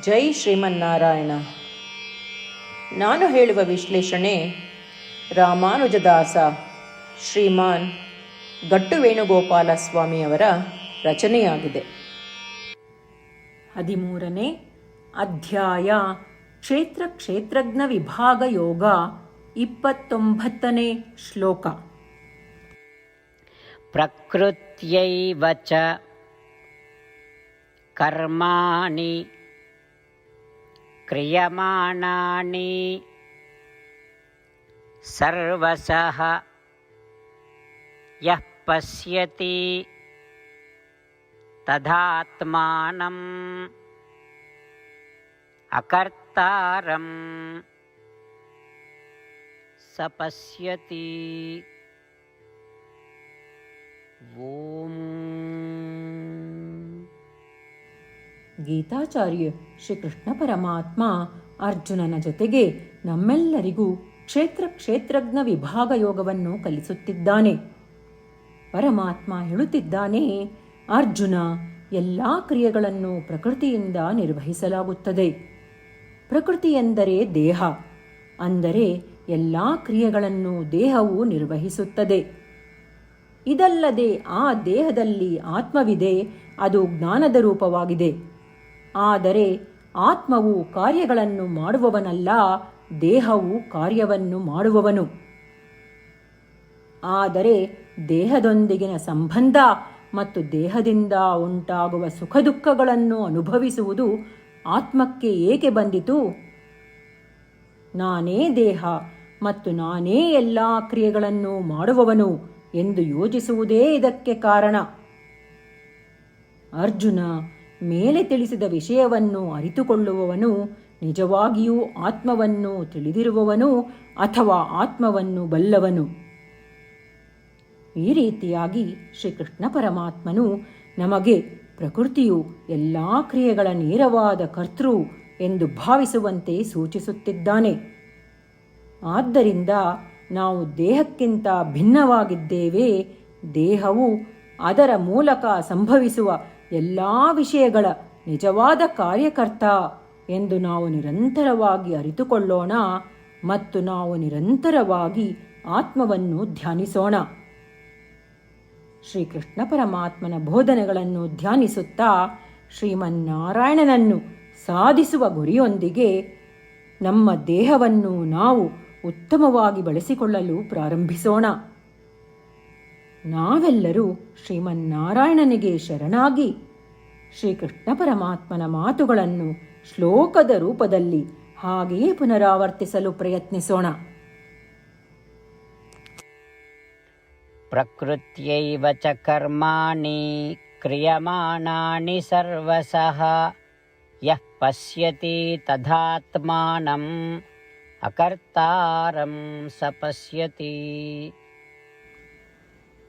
ಜೈ ಶ್ರೀಮನ್ನಾರಾಯಣ. ನಾನು ಹೇಳುವ ವಿಶ್ಲೇಷಣೆ ರಾಮಾನುಜದಾಸ ಶ್ರೀಮಾನ್ ಗಟ್ಟು ವೇಣುಗೋಪಾಲ ಸ್ವಾಮಿಯವರ ರಚನೆಯಾಗಿದೆ. ಹದಿಮೂರನೇ ಅಧ್ಯಾಯ ಕ್ಷೇತ್ರ ಕ್ಷೇತ್ರಜ್ಞ ವಿಭಾಗ ಯೋಗ ಇಪ್ಪತ್ತೊಂಬತ್ತನೇ ಶ್ಲೋಕ. ಪ್ರಕೃತ್ಯೈವ ಕರ್ಮಾಣಿ क्रियमाणानि सर्वशः यः पश्यति तदात्मानम् अकर्तारं स पश्यति ಗೀತಾಚಾರ್ಯ ಶ್ರೀಕೃಷ್ಣ ಪರಮಾತ್ಮ ಅರ್ಜುನನ ಜೊತೆಗೆ ನಮ್ಮೆಲ್ಲರಿಗೂ ಕ್ಷೇತ್ರ ಕ್ಷೇತ್ರಜ್ಞ ವಿಭಾಗ ಯೋಗವನ್ನು ಕಲಿಸುತ್ತಿದ್ದಾನೆ. ಪರಮಾತ್ಮ ಹೇಳುತ್ತಿದ್ದಾನೆ, ಅರ್ಜುನ, ಎಲ್ಲ ಕ್ರಿಯೆಗಳನ್ನು ಪ್ರಕೃತಿಯಿಂದ ನಿರ್ವಹಿಸಲಾಗುತ್ತದೆ. ಪ್ರಕೃತಿ ಎಂದರೆ ದೇಹ, ಅಂದರೆ ಎಲ್ಲ ಕ್ರಿಯೆಗಳನ್ನು ದೇಹವು ನಿರ್ವಹಿಸುತ್ತದೆ. ಇದಲ್ಲದೆ ಆ ದೇಹದಲ್ಲಿ ಆತ್ಮವಿದೆ, ಅದು ಜ್ಞಾನದ ರೂಪವಾಗಿದೆ. ಆದರೆ ಆತ್ಮವು ಕಾರ್ಯಗಳನ್ನು ಮಾಡುವವನಲ್ಲ, ದೇಹವು ಕಾರ್ಯವನ್ನು ಮಾಡುವವನು. ಆದರೆ ದೇಹದೊಂದಿಗಿನ ಸಂಬಂಧ ಮತ್ತು ದೇಹದಿಂದ ಉಂಟಾಗುವ ಸುಖ ದುಃಖಗಳನ್ನು ಅನುಭವಿಸುವುದು ಆತ್ಮಕ್ಕೆ ಏಕೆ ಬಂದಿತು? ನಾನೇ ದೇಹ ಮತ್ತು ನಾನೇ ಎಲ್ಲ ಕ್ರಿಯೆಗಳನ್ನು ಮಾಡುವವನು ಎಂದು ಯೋಚಿಸುವುದೇ ಇದಕ್ಕೆ ಕಾರಣ. ಅರ್ಜುನ ಮೇಲೆ ತಿಳಿಸಿದ ವಿಷಯವನ್ನು ಅರಿತುಕೊಳ್ಳುವವನು, ನಿಜವಾಗಿಯೂ ಆತ್ಮವನ್ನು ತಿಳಿದಿರುವವನು ಅಥವಾ ಆತ್ಮವನ್ನು ಬಲ್ಲವನು. ಈ ರೀತಿಯಾಗಿ ಶ್ರೀಕೃಷ್ಣ ಪರಮಾತ್ಮನು ನಮಗೆ ಪ್ರಕೃತಿಯು ಎಲ್ಲ ಕ್ರಿಯೆಗಳ ನೇರವಾದ ಕರ್ತೃ ಎಂದು ಭಾವಿಸುವಂತೆ ಸೂಚಿಸುತ್ತಿದ್ದಾನೆ. ಆದ್ದರಿಂದ ನಾವು ದೇಹಕ್ಕಿಂತ ಭಿನ್ನವಾಗಿದ್ದೇವೆ, ದೇಹವು ಅದರ ಮೂಲಕ ಸಂಭವಿಸುವ ಎಲ್ಲ ವಿಷಯಗಳ ನಿಜವಾದ ಕಾರ್ಯಕರ್ತ ಎಂದು ನಾವು ನಿರಂತರವಾಗಿ ಅರಿತುಕೊಳ್ಳೋಣ ಮತ್ತು ನಾವು ನಿರಂತರವಾಗಿ ಆತ್ಮವನ್ನು ಧ್ಯಾನಿಸೋಣ. ಶ್ರೀಕೃಷ್ಣ ಪರಮಾತ್ಮನ ಬೋಧನೆಗಳನ್ನು ಧ್ಯಾನಿಸುತ್ತಾ ಶ್ರೀಮನ್ನಾರಾಯಣನನ್ನು ಸಾಧಿಸುವ ಗುರಿಯೊಂದಿಗೆ ನಮ್ಮ ದೇಹವನ್ನು ನಾವು ಉತ್ತಮವಾಗಿ ಬಳಸಿಕೊಳ್ಳಲು ಪ್ರಾರಂಭಿಸೋಣ. ನಾವೆಲ್ಲರೂ ಶ್ರೀಮನ್ನಾರಾಯಣನಿಗೆ ಶರಣಾಗಿ ಶ್ರೀಕೃಷ್ಣ ಪರಮಾತ್ಮನ ಮಾತುಗಳನ್ನು ಶ್ಲೋಕದ ರೂಪದಲ್ಲಿ ಹಾಗೆಯೇ ಪುನರಾವರ್ತಿಸಲು ಪ್ರಯತ್ನಿಸೋಣ. ಪ್ರಕೃತ್ಯೈವ ಚ ಕರ್ಮಾಣಿ ಕ್ರಿಯಮಾಣಾನಿ ಸರ್ವಸಃ ಯಃ ಪಶ್ಯತಿ ತದಾತ್ಮಾನಂ ಅಕರ್ತಾರಂ ಸ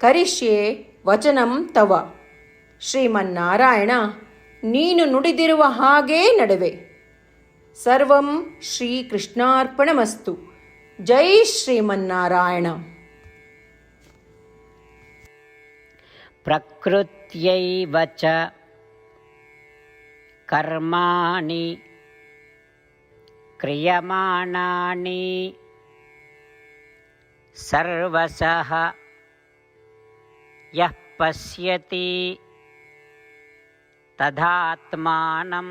ಕರಿಷ್ಯೆ ವಚನಂ ತವ ಶ್ರೀಮನ್ನಾರಾಯಣ ನೀನು ನುಡಿದಿರುವ ಹಾಗೇ ನಡುವೆ ಸರ್ವಂ ಶ್ರೀಕೃಷ್ಣಾರ್ಪಣಮಸ್ತು ಜೈ ಶ್ರೀಮನ್ನಾರಾಯಣ प्रकृत्यैव च कर्माणि क्रियमाणानि सर्वशः యః పశ్యతి తదాత్మానం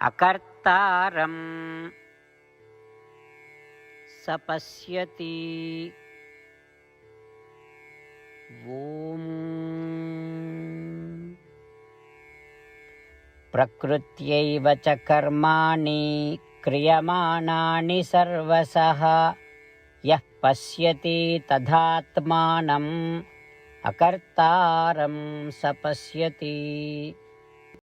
అకర్తారం సపశ్యతి ఓం ప్రకృత్యైవ చ కర్మాణి క్రియమాణాని సర్వసహ पश्यति तदात्मानम् अकर्तारं स पश्यति।